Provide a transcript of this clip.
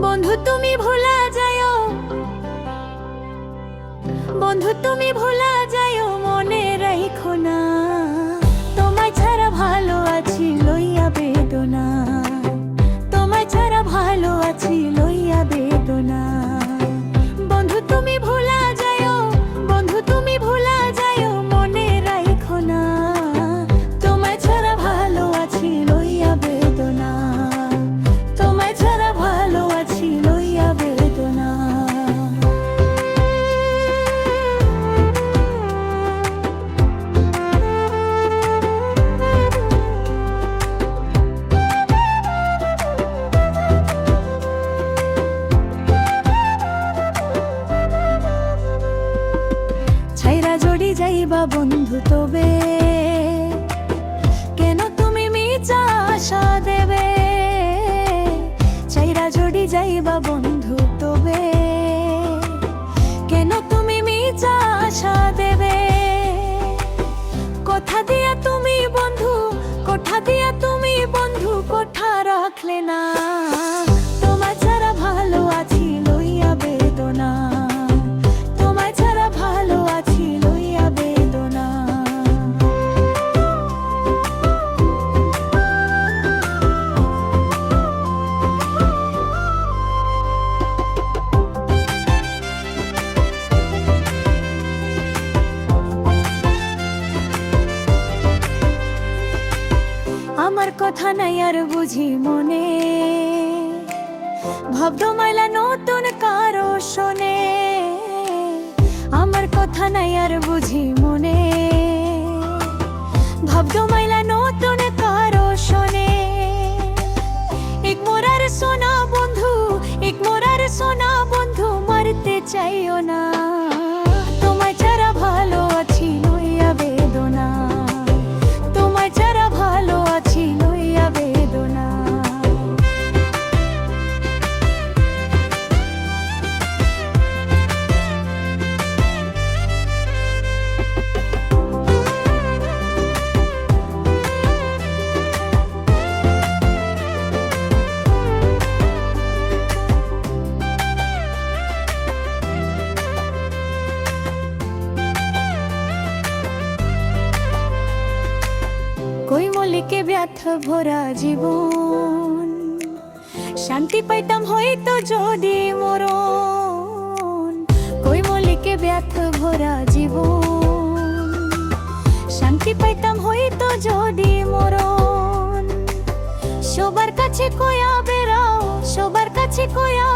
বন্ধু তুমি ভোলা যায় বন্ধু তুমি ভোলা যাও যাইবা বন্ধু তবে। কেন তুমি মিছা আশা দেবে? চাইরা জড়ি যাইবা বন্ধু তবে। কেন তুমি মিছা আশা দেবে? কথা দিয়া তুমি বন্ধু, কথা দিয়া তুমি বন্ধু, কথা রাখলে না। আমার কথা নাই আর বুঝি মনে। ভাবদ মাইলা নতুন কারও শোনে। আমার কথা নাই আর বুঝি মনে। কই মলিকে ব্যথ ভরা জীবন? শান্তি পাইতাম হয়তো যদি মরণ। কই মলিকে ব্যথ ভরা জীবন? শান্তি পাইতাম হয়তো যদি মরণ। সবার কাছে কয়া বেড়াও, সবার কাছে কয়া